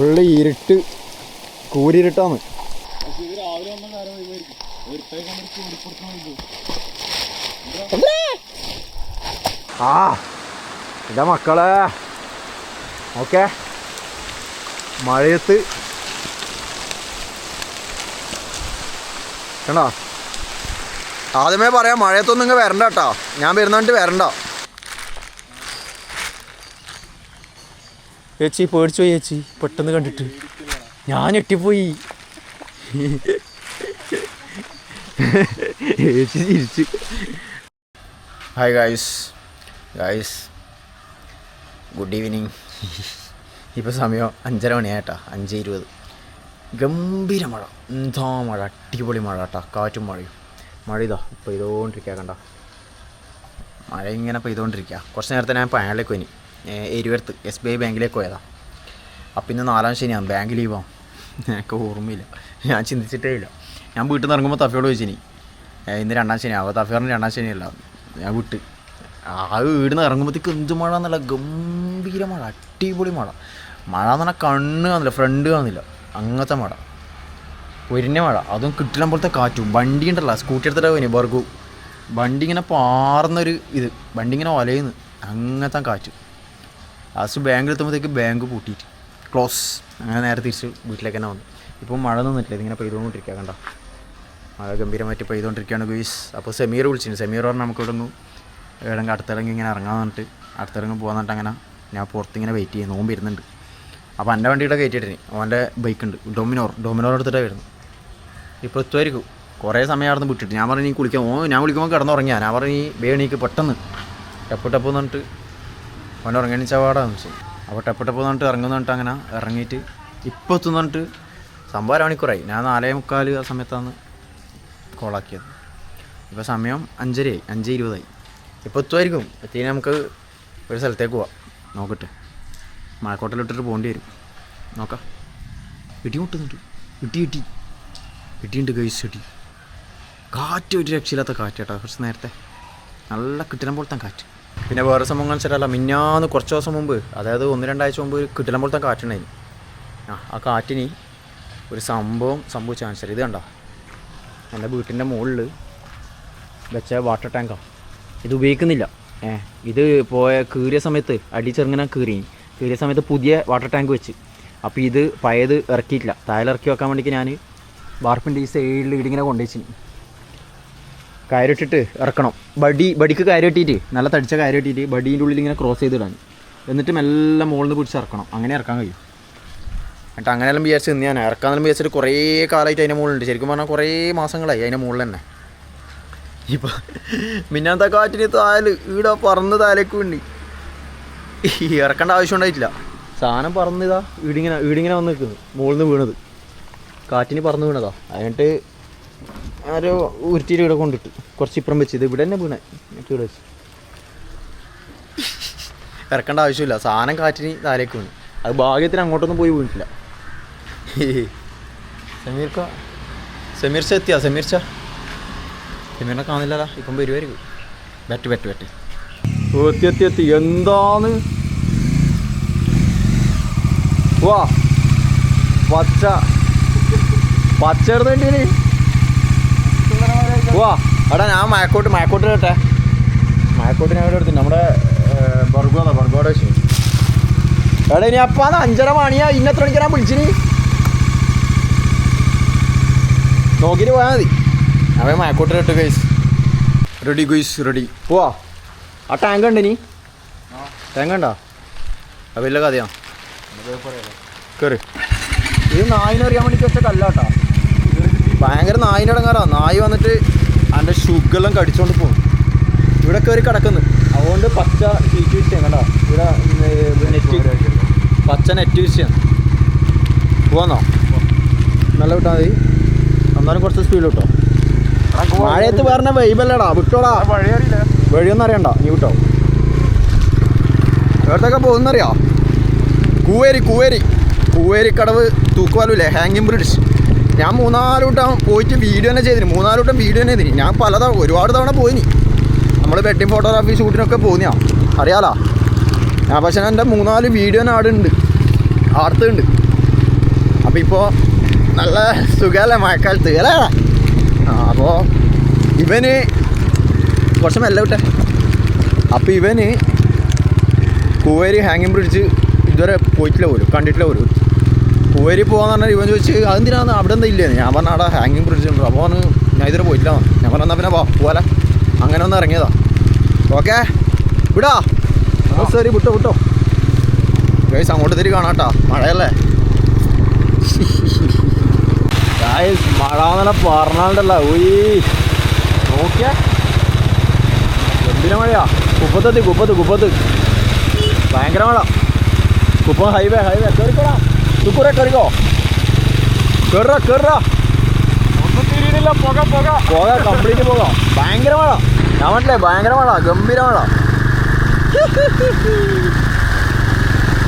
ഉള്ളി ഇരുട്ട് കൂരിരുട്ടാന്ന് ആ എന്റെ മക്കളെ. ഓക്കെ. മഴയത്ത്. കണ്ടോ? ആദ്യമേ പറയാം മഴയത്തൊന്നും ഇങ്ങ് വരണ്ട കേട്ടോ. ഞാൻ വരുന്നോണ്ട് വരണ്ട. ചേച്ചി പേടിച്ചു പോയി ചേച്ചി? പെട്ടെന്ന് കണ്ടിട്ട്. ഞാൻ ഞെട്ടിപ്പോയി. ചേച്ചി ചിരിച്ചു. Hi guys guys good evening ഇപ്പോൾ സമയം അഞ്ചര മണിയായിട്ടാ. അഞ്ച് ഇരുപത്. ഗംഭീര മഴ. എന്താ മഴ? അടിപൊളി മഴ കേട്ടോ. കാറ്റും മഴയും. മഴ ഇതാ പെയ്തുകൊണ്ടിരിക്കുക കണ്ട. മഴ ഇങ്ങനെ പെയ്തുകൊണ്ടിരിക്കുക കുറച്ച് നേരത്തെ ഞാൻ പയാളിലേക്ക് പോയി എരുവരുത്ത് എസ് ബി ഐ ബാങ്കിലേക്ക് പോയതാണ് അപ്പം ഇന്ന് നാലാം ശനിയാണ്. ബാങ്ക് ലീവാണ് എനിക്ക് ഓർമ്മയില്ല. ഞാൻ ചിന്തിച്ചിട്ടേ ഇല്ല. ഞാൻ വീട്ടിൽ നിന്ന് ഇറങ്ങുമ്പോൾ തഫിയോട് ചോദിച്ചിനി. ഇന്ന് രണ്ടാം ശനി അപ്പോൾ രണ്ടാം ശനിയല്ല. ഞാൻ വിട്ട്. ആ വീട് നിന്ന് ഇറങ്ങുമ്പോഴത്തേക്ക് എന്ത് മഴ എന്നല്ല. ഗംഭീര മഴ. അടിപൊളി മഴ. മഴ എന്ന് പറഞ്ഞാൽ കണ്ണ് കാണില്ല. ഫ്രണ്ട് കാണുന്നില്ല അങ്ങനത്തെ മഴ. പൊരിഞ്ഞ മഴ. അതും കിട്ടില്ല പോലത്തെ കാറ്റും. വണ്ടി ഉണ്ടല്ലോ. സ്കൂട്ടി എടുത്തിട്ട് പോയി ബർഗു. വണ്ടി ഇങ്ങനെ പാർന്നൊരു ഇത്. വണ്ടി ഇങ്ങനെ ഒലയുന്നു അങ്ങനത്തെ കാറ്റ്. ലാസ്റ്റ് ബാങ്കിൽ എത്തുമ്പോഴത്തേക്ക് ബാങ്ക് പൂട്ടിയിട്ട്. ക്ലോസ് അങ്ങനെ നേരെ തിരിച്ച് വീട്ടിലേക്ക് തന്നെ വന്നു. ഇപ്പം മഴ നിന്നിട്ടില്ല. ഇതിങ്ങനെ പെയ്തുകൊണ്ടിരിക്കുക കണ്ട? മഴ ഗംഭീരമായിട്ട് പെയ്തുകൊണ്ടിരിക്കുകയാണ് ഗുയിസ് അപ്പോൾ സെമീർ വിളിച്ചിരുന്നു. സെമീർ പറഞ്ഞാൽ നമുക്ക് ഇവിടെ നിന്ന് ഏടെങ്കിൽ അടുത്തിറങ്ങി ഇങ്ങനെ ഇറങ്ങാൻ പറഞ്ഞിട്ട് അടുത്തിറങ്ങി പോകാൻ വന്നിട്ട് അങ്ങനെ ഞാൻ പുറത്തിങ്ങനെ വെയിറ്റ് ചെയ്യുന്നു നോമ്പ് വരുന്നുണ്ട് അപ്പോൾ എന്റെ വണ്ടിയുടെ കയറ്റിയിട്ടിനി അവന്റെ ബൈക്ക് ഉണ്ട്. ഡൊമിനോർ ഡൊമിനോർ എടുത്തിട്ടാണ് വരുന്നത്. ഇപ്പോൾ എത്തുമായിരിക്കും. കുറേ സമയം അവിടെ നിന്ന് വിട്ടിട്ട്. ഞാൻ പറഞ്ഞു നീ കുളിക്കാൻ ഓ ഞാൻ വിളിക്കുമ്പോൾ കിടന്നുറങ്ങിയാ. ഞാൻ പറഞ്ഞു നീ വേണീക്ക് പെട്ടെന്ന്. ടപ്പ് ടപ്പ് എന്ന് പറഞ്ഞിട്ട് അവന്റെ ഉറങ്ങണി ചവാടാന്ന് വെച്ചു. അപ്പോൾ ടപ്പ് ടപ്പ് എന്ന് പറഞ്ഞിട്ട് ഇറങ്ങുന്ന പറഞ്ഞിട്ട് അങ്ങനെ ഇറങ്ങിയിട്ട് ഇപ്പോൾ എത്തുന്ന പറഞ്ഞിട്ട് സംഭവം അരമണിക്കൂറായി. ഞാൻ നാലേ മുക്കാൽ ആ സമയത്താണ് കോളാക്കിയത്. ഇപ്പോൾ സമയം അഞ്ചരയായി അഞ്ച് ഇരുപതായി. ഇപ്പോൾ എത്തുമായിരിക്കും എത്തി നമുക്ക് ഒരു സ്ഥലത്തേക്ക് പോവാം. നോക്കട്ടെ. മഴക്കോട്ടലിട്ടിട്ട് പോകേണ്ടി വരും. നോക്കാം. ഇടി മുട്ടുന്നുണ്ട് ഇടി ഇടി. ഇടിയുണ്ട് ഗൈസ് ഇടി. കാറ്റ് ഒരു രക്ഷയില്ലാത്ത കാറ്റ് കേട്ടോ കുറച്ച് നേരത്തെ. നല്ല കിട്ടണം പോലത്തെ കാറ്റ്. പിന്നെ വേറെ സംഭവം കാണിച്ചിട്ടല്ല മിന്നാന്ന് കുറച്ച് ദിവസം മുമ്പ് അതായത് ഒന്ന് രണ്ടാഴ്ച മുമ്പ് കിട്ടിലം പോലത്തെ കാറ്റുണ്ടായി ആ ആ കാറ്റിന് ഒരു സംഭവം സംഭവിച്ച കാണിച്ചത് ഇത് കണ്ടോ? എന്റെ വീട്ടിന്റെ മുകളിൽ വെച്ച വാട്ടർ ടാങ്കാണ് ഇത് ഉപയോഗിക്കുന്നില്ല. ഏ ഇത് പോയ കീറിയ സമയത്ത് അടിചെറുങ്ങനെ കീറി കീറിയ സമയത്ത് പുതിയ വാട്ടർ ടാങ്ക് വെച്ച്. അപ്പോൾ ഇത് പഴയത് ഇറക്കിയിട്ടില്ല. താഴെ ഇറക്കി വെക്കാൻ വേണ്ടിയിട്ട് ഞാൻ വാർപ്പിന്റെ ഈ സൈഡിൽ ഇടിങ്ങനെ കൊണ്ടുവച്ചിന്. കയറിട്ടിട്ട് ഇറക്കണം. ബടി ബടിക്ക് കയറിട്ടിട്ട് നല്ല തടിച്ച കയറിട്ടിട്ട് ബടീന്റെ ഉള്ളിൽ ഇങ്ങനെ ക്രോസ് ചെയ്തിടാൻ എന്നിട്ട് മെല്ലെ മുകളിൽ നിന്ന് പിടിച്ച് ഇറക്കണം. അങ്ങനെ ഇറക്കാൻ കഴിയും. എന്നിട്ട് അങ്ങനെയെല്ലാം വിചാരിച്ച് നിന്ന് ഞാൻ ഇറക്കാന്നെല്ലാം വിചാരിച്ചിട്ട് കുറേ കാലമായിട്ട് അതിന്റെ മുകളിലുണ്ട്. ശരിക്കും പറഞ്ഞാൽ കുറേ മാസങ്ങളായി അതിന്റെ മുകളിൽ തന്നെ. ഇപ്പം മിന്നാത്ത കാറ്റിന് താൽ ഈടെ പറന്ന് താലേക്ക് വേണ്ടി ഇറക്കേണ്ട ആവശ്യം ഉണ്ടായിട്ടില്ല. സാധനം പറന്നിതാ ഈടിങ്ങനെ ഈടിങ്ങനെ വന്ന് നിൽക്കുന്നു. മുകളിൽ നിന്ന് വീണത്. കാറ്റിന് പറന്ന് വീണതാ. അതിനിട്ട് ആരോ ഉരുത്തിയിട്ട് ഇവിടെ കൊണ്ടിട്ട്. കുറച്ച് ഇപ്പുറം വെച്ച്. ഇത് ഇവിടെ തന്നെ വീണേ. ഇവിടെ വെച്ച്. ഇറക്കേണ്ട ആവശ്യമില്ല. സാധനം കാറ്റിന് താലേക്ക് വീണു. അത് ഭാഗ്യത്തിന് അങ്ങോട്ടൊന്നും പോയി വീണിട്ടില്ല. സമീർക്ക? സമീർ ച എത്തിയാ? സമീർ ച? സമീറിനെ കാണില്ലല്ലോ ഇപ്പം വരുമായിരിക്കും ബെറ്റ് ബെറ്റ് ബെറ്റ് എത്തി എത്തി എത്തി. എന്താണ് വാ. പച്ച. പച്ച എടുത്തേണ്ടി വാ എടാ ഞാൻ മഴക്കോട്ട് മഴക്കോട്ട് കേട്ടെ. മഴക്കോട്ട് ഞാൻ ഇവിടെ എടുത്തു നമ്മുടെ ബർഗോ ബർഗോടെ എവിടെ എടാ ഇനി അപ്പാന്ന് അഞ്ചര മണിയാ. ഇന്നെത്ര മണിക്കാൻ മണിക്കാ വിളിച്ചിനി? നോക്കിയിട്ട് പോയാൽ മതി. അവൻ മഴക്കോട്ട് കേട്ടു ഗൈസ് റെഡി ഗൈസ് റെഡി പോവാ. ആ ടാങ്ക് ഉണ്ട് നീ ടാങ്ക് ഉണ്ടോ? അത് വലിയ കഥയാ. കയറി ഇത് നായിനറിയാൻ വേണ്ടി വെച്ച കല്ലാട്ടാ. ഭയങ്കര നായിന്റെ നായി വന്നിട്ട് അതിന്റെ ഷുഗെല്ലാം കടിച്ചോണ്ട് പോകും ഇവിടെ കയറി കിടക്കുന്നു. അതുകൊണ്ട് പച്ച ഷീറ്റ് വിഷയം കണ്ടോ ഇവിടെ നെറ്റ് പച്ച നെറ്റ് വിഷയം പോവാന്നോ? നല്ല വിട്ടാൽ മതി. എന്നാലും കുറച്ച് സ്പീഡ് കിട്ടോ മഴയത്ത് വേറെ വൈബല്ലടാ വിട്ടോടാ. വഴിയൊന്നും അറിയണ്ട. നീ വിട്ടോ. എവിടത്തൊക്കെ പോകുന്നറിയാ? കൂവേരി കൂവേരി. കൂവേരി കടവ് തൂക്കുവാലൂല്ലേ ഹാങ്ങിങ് ബ്രിഡ്ജ് ഞാൻ മൂന്നാൽ വട്ടം പോയിട്ട് വീഡിയോ തന്നെ ചെയ്തിന്. മൂന്നാൽ വട്ടം വീഡിയോ തന്നെ ചെയ്തിന്. ഞാൻ പലതവണ ഒരുപാട് തവണ പോയിനി. നമ്മൾ വെഡിങ് ഫോട്ടോഗ്രാഫി ഷൂട്ടിനൊക്കെ പോകുന്നതാണ് അറിയാലോ? ഞാൻ പക്ഷേ എന്റെ മൂന്നാൽ വീഡിയോ ആടുണ്ട് ആടുത്തുണ്ട് അപ്പോൾ ഇപ്പോൾ നല്ല സുഖമല്ലേ മഴക്കാലത്ത്? അല്ലേ? ആ അപ്പോൾ ഇവന് കുറച്ച് മെല്ലെ വിട്ടെ. അപ്പോൾ ഇവന് കൂവേരി ഹാങ്ങിങ് ബ്രിഡ്ജ് ഇതുവരെ പോയിട്ടില്ല പോലും. കണ്ടിട്ടില്ല പോലും. കുവേരി പോകാന്ന് പറഞ്ഞാൽ ഇവൻ ചോദിച്ച് അതെന്തിനാന്ന്? അവിടെ എന്താ ഇല്ലേ? ഞാൻ പറഞ്ഞ അവിടെ ഹാങ്ങിങ് ബ്രിഡ്ജ് ഉണ്ട്. അപ്പോൾ അവന് ഞാൻ ഇതുവരെ പോയില്ല ഞാൻ പറഞ്ഞാൽ പിന്നെ പോ പോലെ അങ്ങനെ ഒന്ന് ഇറങ്ങിയതാ. ഓക്കെ? വിടാ. ശരി വിട്ടോ വിട്ടോ. ഗൈസ് അങ്ങോട്ട് തിരി കാണാട്ടാ. മഴയല്ലേ? ഗൈസ് മഴ എന്നല്ല പറഞ്ഞാണ്ടല്ല. ഓയ് നോക്കിയ. എന്തിനാ മഴയാ? കുപ്പത്തെത്തി കുപ്പത്ത് കുപ്പത്ത്. ഭയങ്കര മഴ. കുപ്പം ഹൈവേ ഹൈവേ കയറിക്കോടാ തുക്കുറെ കയറിക്കോ. കയറാ കയറാ ഒന്നും പുക പുക. പുക കംപ്ലീറ്റ് പോകാം. ഭയങ്കര മഴ. ഞാൻ പറഞ്ഞില്ലേ ഭയങ്കര മഴ ഗംഭീര മഴ.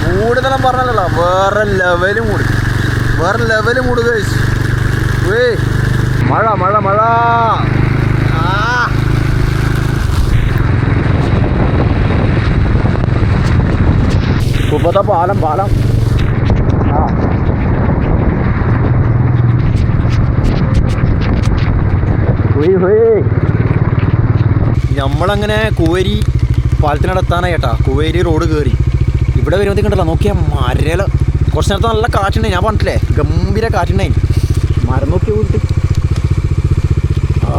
കൂടുതലും പറഞ്ഞല്ലോ വേറെ ലെവൽ കൂടി. വേറെ ലെവൽ മൂട് കഴിച്ച് വേ മഴ മഴ മഴ. കുപ്പത്തെ പാലം പാലം ആ ഹുയ് ഹുയ്. നമ്മളങ്ങനെ കുവേരി പാലത്തിനടത്താനായി ചേട്ടാ കുവേരി റോഡ് കയറി ഇവിടെ വരുമ്പോൾ കണ്ടല്ലോ നോക്കിയാൽ മരല. കുറച്ച് നേരത്തെ നല്ല കാറ്റുണ്ടായി. ഞാൻ പറഞ്ഞിട്ടില്ലേ ഗംഭീര കാറ്റുണ്ടായി. മരം നോക്കി വീട്ട് ആ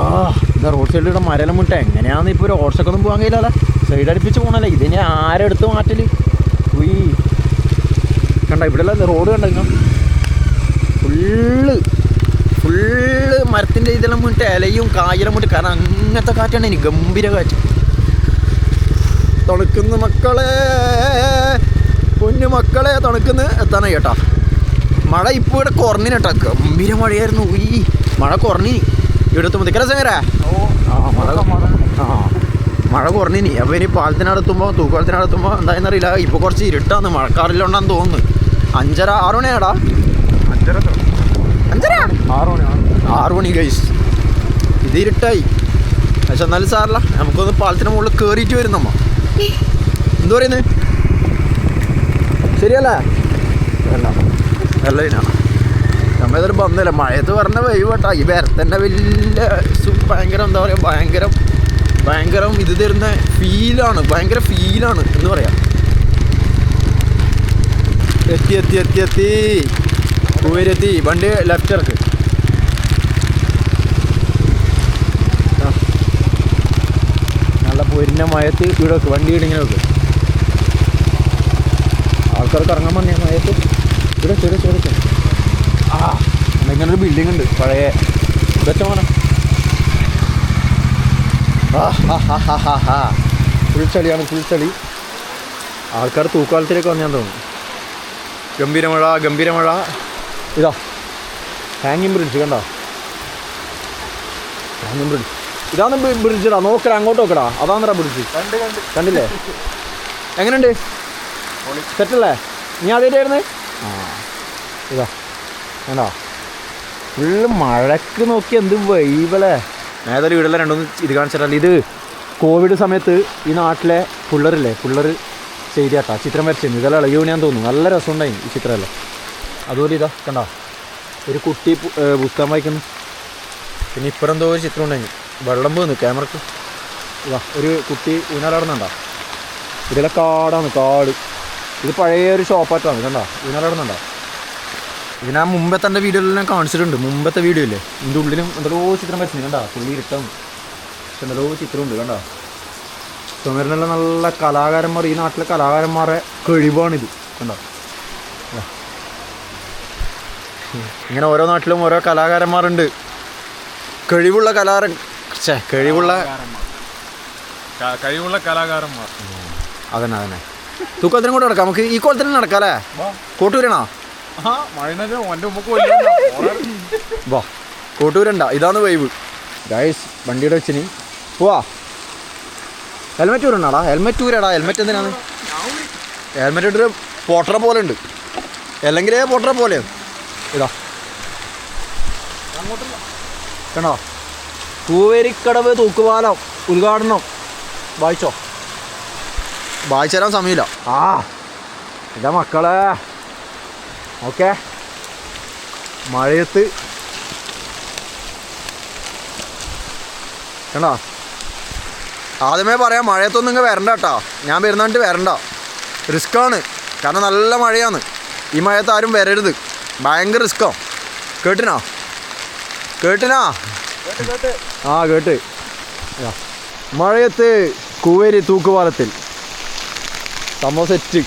ഇതാ റോഡ് സൈഡിലൂടെ മരലം വിട്ടെ എങ്ങനെയാണെന്ന് ഇപ്പോൾ ഒരു ഓർച്ചക്കൊന്നും പോകാൻ കഴിയില്ല സൈഡ് അടുപ്പിച്ച് പോകണല്ലേ ഇതിനെ ആരെടുത്ത് മാറ്റൽ? കണ്ട ഇവിടെ റോഡ് കണ്ടോ ഫുള്ള് ഫുള്ള് മരത്തിന്റെ ഇതെല്ലാം മുന്നിട്ട് ഇലയും കായലും മുന്നിട്ട് കാരണം അങ്ങനത്തെ കാറ്റാണ് ഇനി ഗംഭീര കാറ്റ്. തണുക്കുന്ന മക്കളെ. പൊന്നു മക്കളെ തണുക്കുന്ന. എത്താനായി കേട്ടാ. മഴ ഇപ്പോൾ ഇവിടെ കുറഞ്ഞിന് കേട്ടോ. ഗംഭീര മഴയായിരുന്നു. ഈ മഴ കുറഞ്ഞിനി ഇവിടുത്തെ മുതിക്കല സമയരാ ആ മഴ ആ മഴ കുറഞ്ഞിനി. അപ്പോൾ ഇനി പാലത്തിനടുത്തുമ്പോൾ തൂക്കാലത്തിനടുത്തുമ്പോൾ എന്തായെന്നറിയില്ല. ഇപ്പോൾ കുറച്ച് ഇരുട്ടാന്ന് മഴക്കാറില്ലോണ്ടാന്ന് തോന്നുന്നു. അഞ്ചര ആറ് മണിയാടാ അഞ്ചര ആറ് മണി ഗൈസ് ഇത് ഇരുട്ടായി. പക്ഷെ എന്നാലും സാറില്ല നമുക്കൊന്ന് പാലത്തിന് മുകളിൽ കയറിയിട്ട് വരുന്നമ്മ എന്താ പറയുന്നത് ശരിയല്ലേ? അല്ല നല്ല ഇതിനാണ് നമ്മ ഇതൊരു ബന്ധമില്ല മഴയത്ത് പറഞ്ഞ വൈവട്ടാ ഈ വരത്തന്നെ വലിയ ഭയങ്കര എന്താ പറയുക ഭയങ്കര ഭയങ്കരം ഇത് തരുന്ന ഫീലാണ് ഭയങ്കര ഫീലാണ് എന്ന് പറയാം. എത്തി എത്തി എത്തി എത്തി. കുവരെത്തി വണ്ടി ലെഫ്റ്റ് ഇറക്ക്. നല്ല പൂരിന്റെ മയത്ത് ഇവിടെ വെക്ക് വണ്ടി ഇടിങ്ങനെ വെക്ക്. ആൾക്കാർക്ക് ഇറങ്ങാൻ പറഞ്ഞ മയത്ത്. ഇവിടെ ചെറിയ ചെറിയ ആ ഇങ്ങനെ ഒരു ബിൽഡിംഗ് ഉണ്ട് പഴയ. ഇതൊക്കെ മോനെ ഫുൾ ചളിയാണ് ഫുൾ ചളി. ആൾക്കാർ തൂക്കാലത്തിലേക്ക് വന്നാൻ തോന്നുന്നു. ഗംഭീരമഴ ഗംഭീരമഴ. ഇതാ. ഹാങ്ങിങ് ബ്രിഡ്ജ് കണ്ടോ? ഹാങ്ങിങ് ബ്രിഡ്ജ് ഇതാണ് ബ്രിഡ്ജടാ നോക്കടാ അങ്ങോട്ട് നോക്കടാ അതാന്നടാ ബ്രിഡ്ജ് കണ്ട് കണ്ട്. കണ്ടില്ലേ? എങ്ങനെയുണ്ട്? സെറ്റല്ലേ? നീ ആദ്യമായിട്ടായിരുന്നു? ആ. ഇതാ. കണ്ടോ? ഫുള്ള് മഴക്ക് നോക്കി എന്ത് വൈവലേ ഏതായാലും വീടുള്ള രണ്ടൊന്ന് ഇത് കാണിച്ചിട്ടല്ല? ഇത് കോവിഡ് സമയത്ത് ഈ നാട്ടിലെ പിള്ളേരില്ലേ? പിള്ളേർ ചെയ്തിയാട്ടാ. ചിത്രം വരച്ചിരുന്നു. ഇതെല്ലാം ഇളകി വീണാൻ തോന്നുന്നു. നല്ല രസമുണ്ടായി ഈ ചിത്രമെല്ലാം? അതുപോലെ ഇതാ കണ്ട? ഒരു കുട്ടി പുസ്തകം വായിക്കുന്നു. പിന്നെ ഇപ്പുറം എന്തോ ഒരു ചിത്രം ഉണ്ടായി വെള്ളം പോകുന്നു ക്യാമറക്ക്. ഇതാ ഒരു കുട്ടി ഊനാലാടുന്നുണ്ടോ ഇതിലെ കാടാണ് കാട്. ഇത് പഴയ ഒരു ഷോപ്പാറ്റാണ് കണ്ടോ? ഊനാലാടുന്നുണ്ടോ ഇതിനാ മുമ്പത്തെ എന്റെ വീഡിയോയിൽ ഞാൻ കാണിച്ചിട്ടുണ്ട്. മുമ്പത്തെ വീഡിയോ ഇല്ലേ? ഇതിന്റെ ഉള്ളിലും എന്തോ ചിത്രം വരച്ചു കണ്ടോ? പുള്ളി ഇരുട്ടാണ് പക്ഷെ എന്തോ ചിത്രമുണ്ട് കണ്ടോ? ചുമരിനെല്ലാം നല്ല കലാകാരന്മാർ ഈ നാട്ടിലെ കലാകാരന്മാരെ കഴിവാണിത് കണ്ടോ? ഇങ്ങനെ ഓരോ നാട്ടിലും ഓരോ കലാകാരന്മാരുണ്ട്. കഴിവുള്ള കലാകാരൻ. ഛേ കഴിവുള്ള കഴിവുള്ള കലാകാരന്മാർ. അതന്നെ അതന്നെ. തൂക്കത്തിനും കൂടെ നടക്കാം. നമുക്ക് ഈ കോലത്തിന് നടക്കാം അല്ലേ? വലിയ വാ കോട്ടൂരണ്ട. ഇതാണ് വൈവ് ഗൈസ് വണ്ടിയുടെ വെച്ചിനി. പോവാ. ഹെൽമെറ്റ് ഊരണാടാ ഹെൽമെറ്റ് ഊരാടാ. ഹെൽമെറ്റ് എന്തിനാണ്? ഹെൽമെറ്റ് ഇട്ടൊരു പോട്ടറ പോലെ ഉണ്ട്. അല്ലെങ്കിലേ പോട്ടറ പോലെ. ഇതാ. കണ്ടോ? കൂവേരിക്കടവ് തൂക്കുപാലം ഉദ്ഘാടനം. വായിച്ചോ? വായിച്ചു തരാൻ സമയമില്ല. ആ ഇതാ മക്കളെ. ഓക്കെ. മഴയത്ത്. കണ്ടോ? ആദ്യമേ പറയാം മഴയത്തൊന്നും ഇങ്ങ് വരണ്ട കേട്ടോ. ഞാൻ വരുന്നിട്ട് വരണ്ട. റിസ്ക്കാണ്. കാരണം നല്ല മഴയാണ്. ഈ മഴയത്ത് ആരും വരരുത്. ഭയങ്കര റിസ്ക്കോ. കേട്ടിനോ? കേട്ടിനോ? ആ കേട്ട്. മഴയത്ത് കുവേരി തൂക്കുപാലത്തിൽ. സംഭവം സെറ്റ്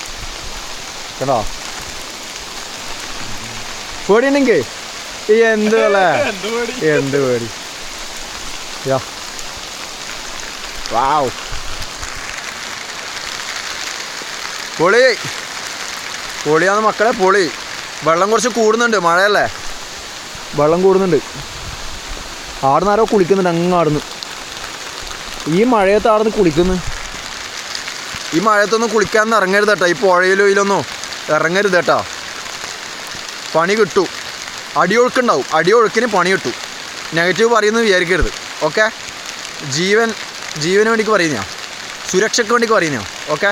കേട്ടോ പേടിയുണ്ടെങ്കിൽ ഈ എന്ത് അല്ലേ എന്ത് പേടി? യാ. വാവ്. പൊളി. പൊളിയാണ് മക്കളെ പൊളി. വെള്ളം കുറച്ച് കൂടുന്നുണ്ട് മഴയല്ലേ? വെള്ളം കൂടുന്നുണ്ട്. ആടുന്ന് ആരോ കുളിക്കുന്നുണ്ട് അങ്ങ് ആടുന്ന്. ഈ മഴയത്ത് ആടുന്ന് കുളിക്കുന്നു. ഈ മഴയത്തൊന്നും കുളിക്കാനൊന്നും ഇറങ്ങരുത് കേട്ടോ. ഈ പുഴയിലോ ഇതിലൊന്നും ഇറങ്ങരുത് കേട്ടോ. പണി കിട്ടു. അടിയൊഴുക്കുണ്ടാവും. അടിയൊഴുക്കിന് പണി കിട്ടു. നെഗറ്റീവ് പറയുന്നത് വിചാരിക്കരുത്. ഓക്കെ ജീവൻ ജീവന് വേണ്ടിക്ക് പറയുന്ന സുരക്ഷയ്ക്ക് വേണ്ടിക്ക് പറയുന്ന ഓക്കെ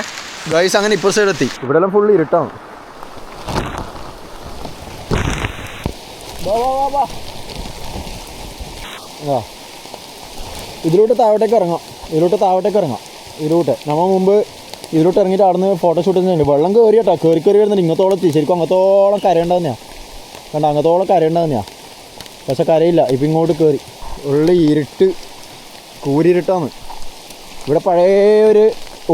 ഗൈസ് അങ്ങനെ ഇപ്പോൾ സൈഡെത്തി ഇവിടെ എല്ലാം ഫുള്ള് ഇരുട്ടാണ്. ആ ഇതിലോട്ട് താഴോട്ടേക്ക് ഇറങ്ങാം. ഇതിലോട്ട് താഴോട്ടേക്ക് ഇറങ്ങാം. ഇതിലോട്ട്. നമ്മൾ മുമ്പ് ഇതിലോട്ട് ഇറങ്ങിയിട്ട് അവിടെ ഫോട്ടോ ഷൂട്ട് ചെയ്യുന്നുണ്ട്. വെള്ളം കയറി കേട്ടോ കയറി കയറി വരുന്നുണ്ട്. ഇങ്ങത്തോളം ശരിക്കും അങ്ങത്തോളം കരയേണ്ടതെന്നെയാണ് കണ്ട? അങ്ങത്തോളം കരയേണ്ടതെന്നെയാണ് പക്ഷെ കരയില്ല. ഇപ്പം ഇങ്ങോട്ട് കയറി ഉള്ളി ഇരുട്ട് കൂരിരുട്ടാണ് ഇവിടെ പഴയ ഒരു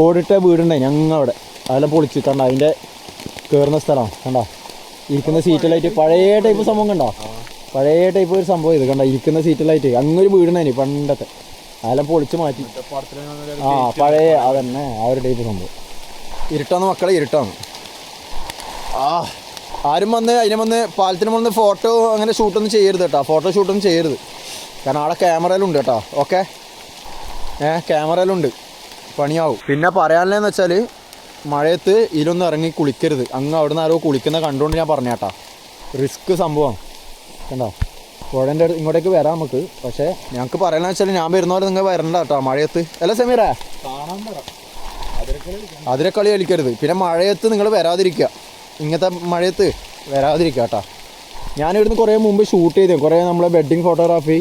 ഓടിട്ട വീടുണ്ടായി ഞങ്ങളവിടെ. അതെല്ലാം പൊളിച്ച്. കണ്ട? അതിന്റെ കയറുന്ന സ്ഥലമാണ്. കണ്ട? ഇരിക്കുന്ന സീറ്റലായിട്ട് പഴയ ടൈപ്പ് സംഭവം കണ്ടോ? പഴയ ടൈപ്പ് ഒരു സംഭവം ഇത് കണ്ടോ? ഇരിക്കുന്ന സീറ്റലായിട്ട് അങ്ങൊരു വീടുന്നതിന് പണ്ടത്തെ. അതെല്ലാം പൊളിച്ച് മാറ്റി. ആ പഴയ അതന്നെ. ആ ഒരു ടൈപ്പ് സംഭവം. ഇരുട്ടാന്ന് മക്കളെ ഇരുട്ടാണ്. ആ ആരും വന്ന് അതിനെ വന്ന് പാലത്തിന് വന്ന് ഫോട്ടോ അങ്ങനെ ഷൂട്ടൊന്നും ചെയ്യരുത് കേട്ടോ. ഫോട്ടോ ഷൂട്ടൊന്നും ചെയ്യരുത്. കാരണം ആടെ ക്യാമറയിലുണ്ട് കേട്ടോ. ഓക്കെ ഏ ക്യാമറയിലുണ്ട് പണിയാവും. പിന്നെ പറയാനുള്ളതെന്ന് വെച്ചാൽ മഴയത്ത് ഇതിലൊന്നും ഇറങ്ങി കുളിക്കരുത്. അങ്ങ് അവിടെ നിന്ന് ആരോ കുളിക്കുന്ന കണ്ടുകൊണ്ട് ഞാൻ പറഞ്ഞേട്ടാ. റിസ്ക് സംഭവം. കണ്ടോ? പുഴന്റെ ഇങ്ങോട്ടേക്ക് വരാം നമുക്ക്. പക്ഷേ ഞങ്ങൾക്ക് പറയണമെന്ന് വെച്ചാൽ ഞാൻ വരുന്ന പോലെ നിങ്ങൾ വരണ്ട കേട്ടോ മഴയത്ത്. അല്ല സമീറേ? അതിരെ കളി കളിക്കരുത്. പിന്നെ മഴയത്ത് നിങ്ങൾ വരാതിരിക്കുക. ഇങ്ങനത്തെ മഴയത്ത് വരാതിരിക്കുക കേട്ടോ ഞാനിവിടുന്ന് കുറേ മുമ്പ് ഷൂട്ട് ചെയ്തു. കുറേ നമ്മളെ വെഡ്ഡിങ് ഫോട്ടോഗ്രാഫി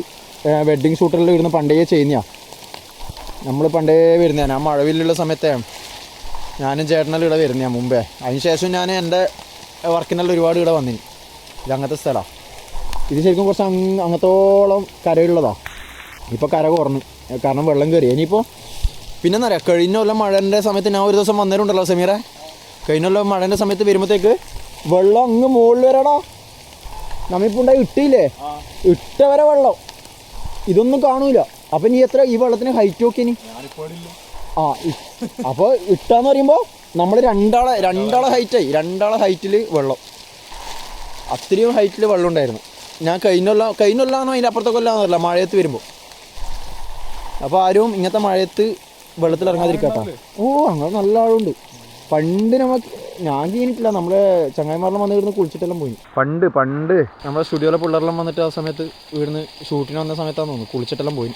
വെഡ്ഡിങ് ഷൂട്ടറിൽ ഇവിടുന്ന് പണ്ടേ ചെയ്യുന്നതാണ് നമ്മൾ പണ്ടേ വരുന്നതാണ് ഞാൻ മഴവില്ലുള്ള സമയത്തെ ഞാനും ചേട്ടനെല്ലാം ഇവിടെ വരുന്ന മുമ്പേ. അതിന് ശേഷം ഞാൻ എന്റെ വർക്കിനെല്ലാം ഒരുപാട് ഇവിടെ വന്നിന്. ഇത് അങ്ങനത്തെ സ്ഥലമാണ് ഇത് ശരിക്കും കുറച്ച് അങ്ങ് അങ്ങത്തോളം കരയുള്ളതാ ഇപ്പോൾ കര കുറഞ്ഞു. കാരണം വെള്ളം കയറി ഇനിയിപ്പോൾ പിന്നെ എന്താ പറയുക കഴിഞ്ഞ കൊല്ലം മഴന്റെ സമയത്ത് ഞാൻ ഒരു ദിവസം വന്നേരുണ്ടല്ലോ സമീറെ. കഴിഞ്ഞ കൊല്ലം മഴന്റെ സമയത്ത് വരുമ്പോഴത്തേക്ക് വെള്ളം അങ്ങ് മുകളിൽ വരാടാ. നമ്മിപ്പോൾ ഉണ്ടായി ഇട്ടില്ലേ ഇട്ട വരെ വെള്ളം. ഇതൊന്നും കാണൂല. അപ്പം നീ എത്ര ഈ വെള്ളത്തിന് ഹൈറ്റ് നോക്കി നീ ആ അപ്പോൾ ഇട്ടാന്ന് പറയുമ്പോൾ നമ്മൾ രണ്ടാളെ രണ്ടാളെ ഹൈറ്റായി രണ്ടാളെ ഹൈറ്റിൽ വെള്ളം. അത്രയും ഹൈറ്റിൽ വെള്ളം ഉണ്ടായിരുന്നു. ഞാൻ കഴിഞ്ഞൊല്ല കഴിഞ്ഞൊല്ലാന്നോ കഴിഞ്ഞ കൊല്ലാന്നോ അതിന്റെ അപ്പുറത്തെ കൊല്ലാന്നല്ല മഴയത്ത് വരുമ്പോൾ അപ്പോൾ ആരും ഇങ്ങനത്തെ മഴയത്ത് വെള്ളത്തിൽ ഇറങ്ങാതിരിക്കട്ടോ. ഓ അങ്ങനെ നല്ല ആളുണ്ട്. പണ്ട് നമുക്ക് ഞാൻ കഴിഞ്ഞിട്ടില്ല. നമ്മളെ ചങ്ങായിമാരെല്ലാം വന്ന് ഇവിടുന്ന് കുളിച്ചിട്ടെല്ലാം പോയി. പണ്ട് പണ്ട് നമ്മുടെ സ്റ്റുഡിയോയിലെ പിള്ളേരെല്ലാം വന്നിട്ട് ആ സമയത്ത് ഇവിടുന്ന് ഷൂട്ടിന് വന്ന സമയത്താന്ന് തോന്നുന്നു. കുളിച്ചിട്ടെല്ലാം പോയി.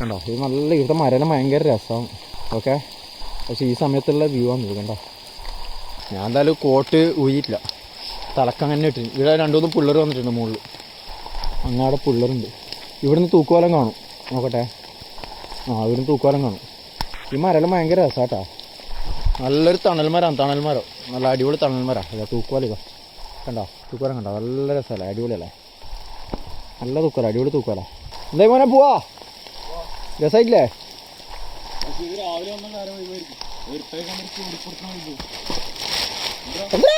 കണ്ടോ? ഇത് നല്ല ഇവിടുത്തെ മരണം ഭയങ്കര രസമാണ് ഓക്കെ? പക്ഷേ ഈ സമയത്തുള്ള വ്യൂ ആണ് ഇത് കണ്ടോ? ഞാൻ എന്തായാലും കോട്ട് ഊയിട്ടില്ല തലക്കം തന്നെ ഇട്ടിരുന്നു ഇവിടെ രണ്ടു മൂന്ന് പിള്ളേർ വന്നിട്ടുണ്ട് മുകളിൽ അങ്ങാടെ പിള്ളേരുണ്ട്. ഇവിടുന്ന് തൂക്കുവാലം കാണും. നോക്കട്ടെ. ആ ഇവിടുന്ന് തൂക്കുവാലം കാണും. ഈ മരം ഭയങ്കര രസാട്ടാ. നല്ലൊരു തണൽമരാണ് തണൽമരം. നല്ല അടിപൊളി തണൽമരാണ് ഇതാ തൂക്കുവാല കണ്ടോ? തൂക്കുവാലം കണ്ടോ? നല്ല രസമല്ലേ അടിപൊളിയല്ലേ? നല്ല തൂക്കാല അടിപൊളി തൂക്കാലോ എന്തായാലും മോനെ പോവാ? രസമായിട്ടില്ലേ രാവിലെ വന്ന കാര്യം ഒഴിവായിരിക്കും. എന്താ?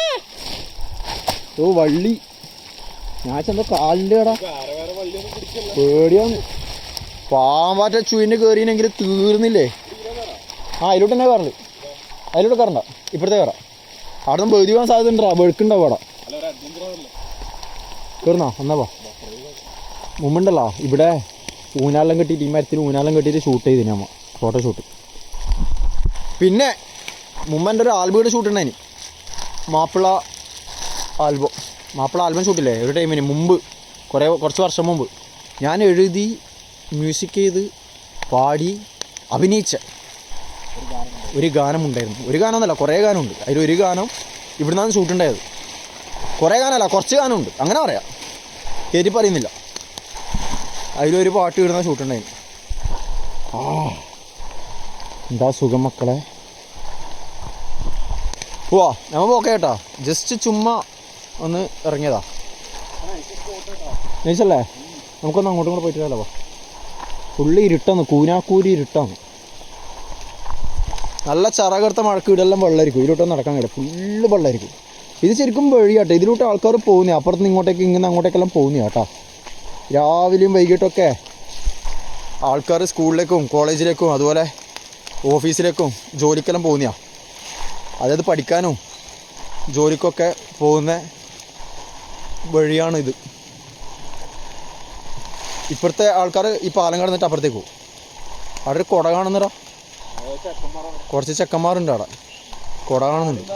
ഓ വള്ളി. ഞാൻ ചെന്ന കാലിന്റെ കടാ. പേടിയാണ്. പാമ്പാറ്റ ചുയിന്റെ കയറിയെങ്കിൽ തീർന്നില്ലേ? ആ അതിലോട്ട് തന്നെ കയറൽ അതിലോട്ട് കയറണ്ട ഇപ്പഴത്തെ കയറാം അവിടെ നിന്ന് ബെതി പോകാൻ സാധ്യത ഉണ്ടാ? വെളുക്കുണ്ടാവും അവിടെ. കയറുന്നോ എന്നാ പോ മുമ്പുണ്ടല്ലോ ഇവിടെ ഊനാലം കെട്ടിയിട്ട് ഈ മരത്തിൽ ഊനാലം കെട്ടിയിട്ട് ഷൂട്ട് ചെയ്തിന് നമ്മ ഫോട്ടോ ഷൂട്ട് പിന്നെ മുമ്പ് എന്റെ ഒരു ആൽബം ഷൂട്ട് ഉണ്ടായിന് മാപ്പിള ആൽബം മാപ്പിള ആൽബം ഷൂട്ടില്ലേ ഒരു ടൈമിന് മുമ്പ്. കുറേ കുറച്ച് വർഷം മുമ്പ്. ഞാൻ എഴുതി മ്യൂസിക് ചെയ്ത് പാടി അഭിനയിച്ച ഒരു ഗാനമുണ്ടായിരുന്നു ഒരു ഗാനമൊന്നുമല്ല കുറേ ഗാനമുണ്ട്. അതിൽ ഒരു ഗാനം നിന്നാണ് ഷൂട്ടുണ്ടായത് കുറേ ഗാനമല്ല കുറച്ച് ഗാനമുണ്ട്. അങ്ങനെ പറയാം. കയറ്റി പറയുന്നില്ല. അതിലൊരു പാട്ട് ഇടുന്ന ഷൂട്ടുണ്ടായിരുന്നു ആ. എന്താ സുഖം മക്കളെ? പോവാ നമ്മ പോക്കെ കേട്ടോ. ജസ്റ്റ് ചുമ്മാ ഒന്ന് ഇറങ്ങിയതാ. നൈസല്ലേ നമുക്കൊന്ന് അങ്ങോട്ടും കൂടെ പോയിട്ട് വരാലോ. ഫുള്ള് ഇരുട്ടാന്ന് കൂനാക്കൂരി ഇരുട്ടാന്ന്. നല്ല ചറകർത്ത മഴക്ക് ഇടെല്ലാം വെള്ളമായിരിക്കും ഇതിലോട്ടൊന്നും നടക്കാൻ കഴിയും ഫുള്ള് വെള്ളമായിരിക്കും ഇത് ശരിക്കും വഴിയാട്ടോ. ഇതിലോട്ട് ആൾക്കാർ പോകുന്നേ അപ്പുറത്ത് ഇങ്ങോട്ടേക്ക് ഇങ്ങനെ അങ്ങോട്ടേക്കെല്ലാം പോകുന്നേ കേട്ടോ. രാവിലെയും വൈകിട്ടൊക്കെ ആൾക്കാർ സ്കൂളിലേക്കും കോളേജിലേക്കും അതുപോലെ ഓഫീസിലേക്കും ജോലിക്കെല്ലാം പോകുന്നതാണ് അതായത് പഠിക്കാനും ജോലിക്കൊക്കെ പോകുന്ന വഴിയാണ് ഇത് ഇപ്പോഴത്തെ ആൾക്കാർ ഈ പാലം കടന്നിട്ട് അപ്പുറത്തേക്ക് പോകും. അവിടെ ഒരു കുട കാണുന്നടാ. കുറച്ച് ചെക്കന്മാരുണ്ട് അവിടെ. കുട കാണുന്നുണ്ട്.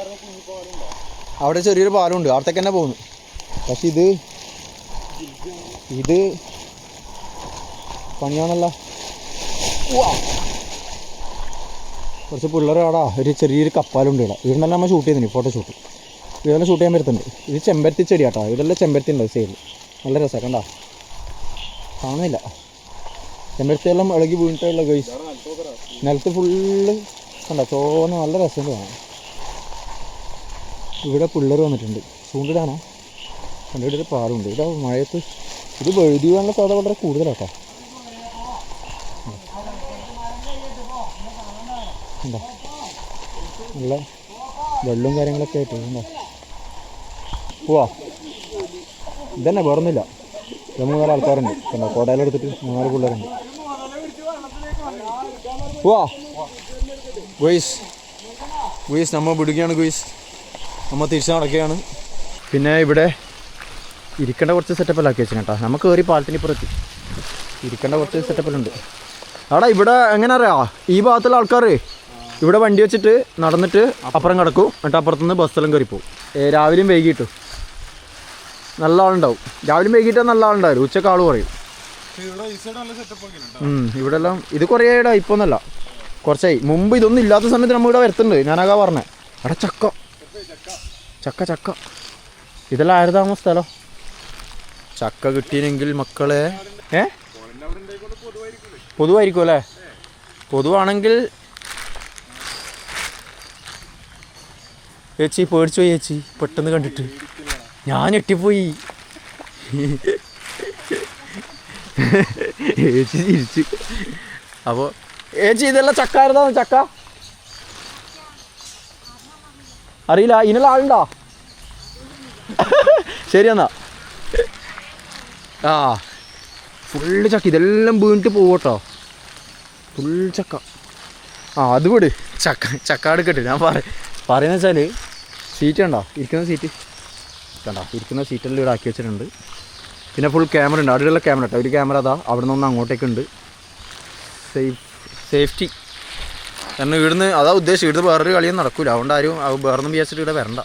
അവിടെ ചെറിയൊരു പാലമുണ്ട്. അവിടത്തേക്ക് തന്നെ പോകുന്നു. പക്ഷെ ഇത് ഇത് പണിയാണല്ലോ. കുറച്ച് പിള്ളേർ അവിടെ ഒരു ചെറിയൊരു കപ്പാലുണ്ട് ഇവിടെ. ഇവിടെ നമ്മൾ ഷൂട്ട് ചെയ്തിന് ഫോട്ടോ ഷൂട്ട് ഇതെല്ലാം ഷൂട്ട് ചെയ്യാൻ പറ്റുന്നുണ്ട്. ഇത് ചെമ്പരത്തി ചെടി കേട്ടോ ഇതെല്ലാം ചെമ്പരത്തി ഉണ്ട് സൈഡിൽ നല്ല രസം കണ്ടാ? കാണുന്നില്ല. ചെമ്പരത്തി എല്ലാം ഇളകി വീണിട്ടുള്ള ഗൈസ് നിലത്ത് ഫുള്ള് കണ്ട? ചോന്ന നല്ല രസമുണ്ട് കാണാൻ. ഇവിടെ പിള്ളേർ വന്നിട്ടുണ്ട്. ചൂണ്ടിടാനാ കണ്ടിട്ട് ഒരു പാലുണ്ട് ഇവിടെ മഴയത്ത് ഇത് വഴുതി വേണ്ട സാധ്യത വളരെ കൂടുതലാട്ടോ. ഉണ്ടോ? നല്ല വെള്ളവും കാര്യങ്ങളൊക്കെ ആയിട്ട് ഉണ്ടോ? പോവാ ഇതന്നെ വേറൊന്നുമില്ല. മൂന്നാൽ ആൾക്കാരുണ്ട്. പിന്നെ കോടയിലെടുത്തിട്ട് മൂന്നാൽ പിള്ളേരുണ്ട്. പോവാ ഗുയിസ്. ഗുയിസ് നമ്മ പിടിക്കുകയാണ് ഗുയിസ്. നമ്മ തിരിച്ചു നടക്കുകയാണ്. പിന്നെ ഇവിടെ ഇരിക്കേണ്ട കുറച്ച് സെറ്റപ്പെല്ലാം ആക്കി കേട്ടോ. നമുക്ക് കയറി പാലത്തിന് ഇപ്പുറത്ത് ഇരിക്കേണ്ട കുറച്ച് സെറ്റപ്പെല്ലാം അവിടെ ഇവിടെ എങ്ങനെ അറിയാം? ഈ ഭാഗത്തുള്ള ആൾക്കാർ ഇവിടെ വണ്ടി വെച്ചിട്ട് നടന്നിട്ട് അപ്പുറം കിടക്കും. എന്നിട്ട് അപ്പുറത്തുനിന്ന് ബസ്സെല്ലാം കയറി പോകും രാവിലെയും വൈകിട്ടും. നല്ല ആളുണ്ടാവും. രാവിലെയും വൈകിട്ടാ നല്ല ആളുണ്ടാവും ഉച്ചയ്ക്ക് ആൾ പറയും ഇവിടെ എല്ലാം ഇത് കുറേ ഇടാ ഇപ്പൊ ഒന്നല്ല കുറച്ചായി. മുമ്പ് ഇതൊന്നും ഇല്ലാത്ത സമയത്ത് നമ്മൾ ഇവിടെ വരുത്തുന്നുണ്ട് ഞാനാകാ പറഞ്ഞേ. അവിടെ ചക്ക. ചക്ക ചക്ക. ഇതെല്ലാം ആര് താമസ സ്ഥലം? ചക്ക കിട്ടിയില്ലെങ്കിൽ മക്കളെ. ഏ? പൊതുവായിരിക്കും അല്ലേ? പൊതുവാണെങ്കിൽ ചേച്ചി പേടിച്ചു പോയി ചേച്ചി പെട്ടെന്ന് കണ്ടിട്ട്. ഞാൻ ഞെട്ടിപ്പോയി. ചേച്ചി ചിരിച്ചു. അപ്പോൾ ചേച്ചി ഇതെല്ലാം ചക്ക ആയിരുന്നോ ചക്ക? അറിയില്ല ഇതിനുള്ള ആളുണ്ടോ? ശരി എന്നാ. ആ ഫുള്ള് ചക്ക. ഇതെല്ലാം വീണിട്ട് പോവട്ടോ. ഫുൾ ചക്ക. ആ അത് വിട്. ചക്ക ചക്ക എടുക്കട്ടെ ഞാൻ പറ പറയുന്ന വെച്ചാൽ സീറ്റ് കണ്ടോ ഇരിക്കുന്ന സീറ്റ്. കണ്ടോ? ഇരിക്കുന്ന സീറ്റെല്ലാം ഇവിടെ ആക്കി വെച്ചിട്ടുണ്ട്. പിന്നെ ഫുൾ ക്യാമറ ഉണ്ട്. അവിടെയുള്ള ക്യാമറ കേട്ടോ ഒരു ക്യാമറ അതാ അവിടെ നിന്ന് അങ്ങോട്ടേക്കുണ്ട് അങ്ങോട്ടേക്ക് ഉണ്ട്. സേഫ് സേഫ്റ്റി കാരണം ഇവിടുന്ന് അതാ ഉദ്ദേശം. ഇവിടുന്ന് വേറൊരു കളിയും നടക്കൂല. അതുകൊണ്ട് ആരും വേറൊന്നും വിചാരിച്ചിട്ട് ഇവിടെ വരണ്ട.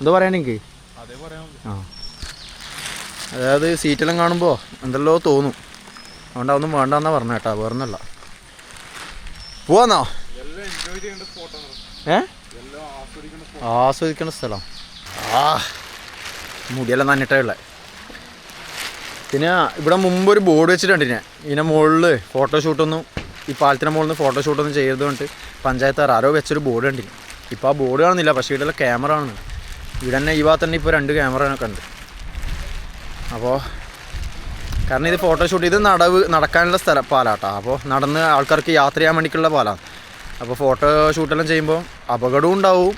എന്താ പറയാൻ എനിക്ക് ആ. അതായത് സീറ്റെല്ലാം കാണുമ്പോൾ എന്തല്ലോ തോന്നും. അതുകൊണ്ട് അതൊന്നും വേണ്ടെന്നാ പറഞ്ഞ കേട്ടോ. വേറൊന്നല്ല പോവാന്നോ? എല്ലാം എൻജോയ് ചെയ്യേണ്ട സ്പോട്ടാണ് ഏ? എല്ലാം ആസ്വദിക്കേണ്ട സ്പോട്ട് ആസ്വദിക്കുന്ന സ്ഥലം. ആ മുടിയെല്ലാം നന്നിട്ടേ പിന്നെ ഇവിടെ മുമ്പ് ഒരു ബോർഡ് വെച്ചിട്ടുണ്ട് ഞാൻ ഇതിന്റെ മുകളിൽ ഫോട്ടോഷൂട്ടൊന്നും ഈ പാലത്തിന്റെ മുകളിൽ നിന്ന് ഫോട്ടോഷൂട്ടൊന്നും ചെയ്തത് കൊണ്ട് പഞ്ചായത്ത് ആരോ വെച്ചൊരു ബോർഡ് കണ്ടിന് ഇപ്പോൾ ആ ബോർഡ് കാണുന്നില്ല പക്ഷേ ഇവിടെ ക്യാമറ ആണ്. ഇവിടെ തന്നെ ഈ ഭാഗത്ത് തന്നെ ഇപ്പോൾ രണ്ട് ക്യാമറ ഒക്കെ ഉണ്ട് അപ്പോൾ കാരണം ഇത് ഫോട്ടോഷൂട്ട് ഇത് നടവ് നടക്കാനുള്ള സ്ഥലം പാലാട്ടോ. അപ്പോൾ നടന്ന് ആൾക്കാർക്ക് യാത്ര ചെയ്യാൻ വേണ്ടിയിട്ടുള്ള പാലാണ്. അപ്പോൾ ഫോട്ടോ ഷൂട്ടെല്ലാം ചെയ്യുമ്പോൾ അപകടവും ഉണ്ടാവും.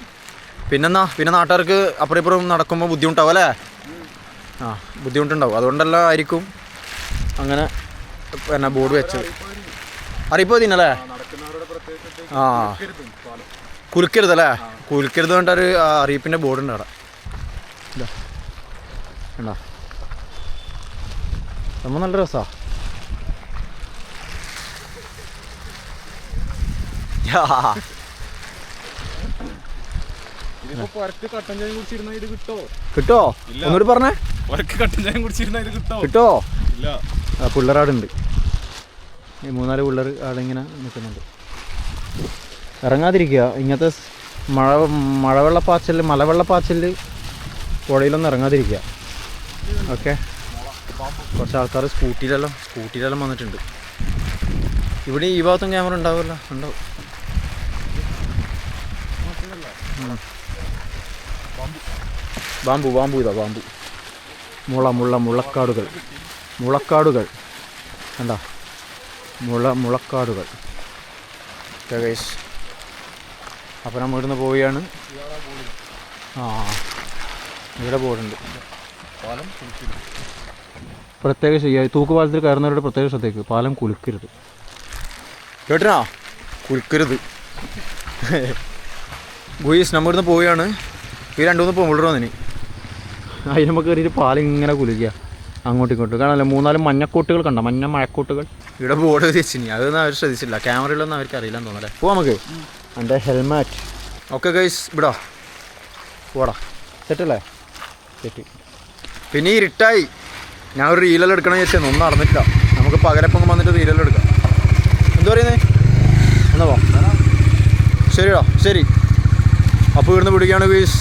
പിന്നെന്നാ പിന്നെ നാട്ടുകാർക്ക് അപ്പുറം ഇപ്പുറം നടക്കുമ്പോൾ ബുദ്ധിമുട്ടാവും അല്ലേ? ആ ബുദ്ധിമുട്ടുണ്ടാവും. അതുകൊണ്ടെല്ലാം ആയിരിക്കും അങ്ങനെ പിന്നെ ബോർഡ് വെച്ചത്. അറിയിപ്പോ തിന്നല്ലേ ആ. കുലുക്കരുത് അല്ലേ? കുലുക്കരുത് കണ്ടൊരു അറിയിപ്പിന്റെ ബോർഡ് ഉണ്ട് അവിടെ. കണ്ടോ? നമ്മൾ നല്ല രസാ. കിട്ടോ. ഒന്നുകൂടി പറഞ്ഞേ. കിട്ടോ? പിള്ളേരാടുണ്ട് ഈ മൂന്നാൽ പിള്ളേർ അവിടെ ഇങ്ങനെ നിൽക്കുന്നുണ്ട്. ഇറങ്ങാതിരിക്കുക. ഇങ്ങനത്തെ മഴവെള്ള മഴ മലവെള്ള പാച്ചൽ പുഴയിലൊന്നും ഇറങ്ങാതിരിക്കുക. ഓക്കെ? കുറച്ച് ആൾക്കാർ സ്കൂട്ടിയിലെല്ലാം സ്കൂട്ടിയിലെല്ലാം വന്നിട്ടുണ്ട്. ഇവിടെ ഈ ഭാഗത്തും ക്യാമറ ഉണ്ടാവുമല്ലോ? ഉണ്ടാവും ബാമ്പു ബാമ്പു ഇതാ ബാമ്പു മുള മുള മുളക്കാടുകൾ. മുളക്കാടുകൾ. കണ്ട? മുള മുളക്കാടുകൾ. ഗൈസ് അപ്പം നമ്മൾ ഇവിടുന്ന് പോവുകയാണ്. ആ ഇവിടെ ബോർഡുണ്ട്. കുളിക്കുന്നു പ്രത്യേക തൂക്കുപാലത്തിൽ കയറുന്നവരുടെ പ്രത്യേക ശ്രദ്ധയ്ക്ക്. പാലം കുലുക്കരുത് കേട്ടനാ? കുലുക്കരുത് ഗുയീസ് നമ്മൾ ഇവിടുന്ന് പോവുകയാണ്. ഈ രണ്ടു മൂന്ന് പോകുമ്പോൾ ഇനി. അതിന് നമുക്ക് കയറിയിട്ട് പാലിങ്ങനെ കുലുക്കുക. അങ്ങോട്ടും ഇങ്ങോട്ടും. കാണാമല്ലോ മൂന്നാൽ മഞ്ഞക്കോട്ടുകൾ കണ്ട? മഞ്ഞ മഴക്കോട്ടുകൾ. ഇവിടെ ബോർഡ് വെച്ചിനി. അതൊന്നും അവർ ശ്രദ്ധിച്ചില്ല ക്യാമറയിലൊന്നും അവർക്ക് അറിയില്ലെന്ന് തോന്നല്ലേ പോവാം നമുക്ക്. എന്റെ ഹെൽമെറ്റ്. ഓക്കെ ഗൈസ് ഇവിടാ. പോടാ. സെറ്റല്ലേ? സെറ്റ്. പിന്നെ ഈ ഇരുട്ടായി. ഞാൻ ഒരു റീലെല്ലാം എടുക്കണം ചോദിച്ചാൽ ഒന്നും നടന്നിട്ടില്ല. നമുക്ക് പകലപ്പം വന്നിട്ട് റീലെല്ലാം എടുക്കാം. എന്താ പറയുന്നത് എന്നാ പോ ശരിടാ ശരി. അപ്പോൾ ഇവിടുന്ന് പിടിക്കുകയാണ് ഗൈസ്.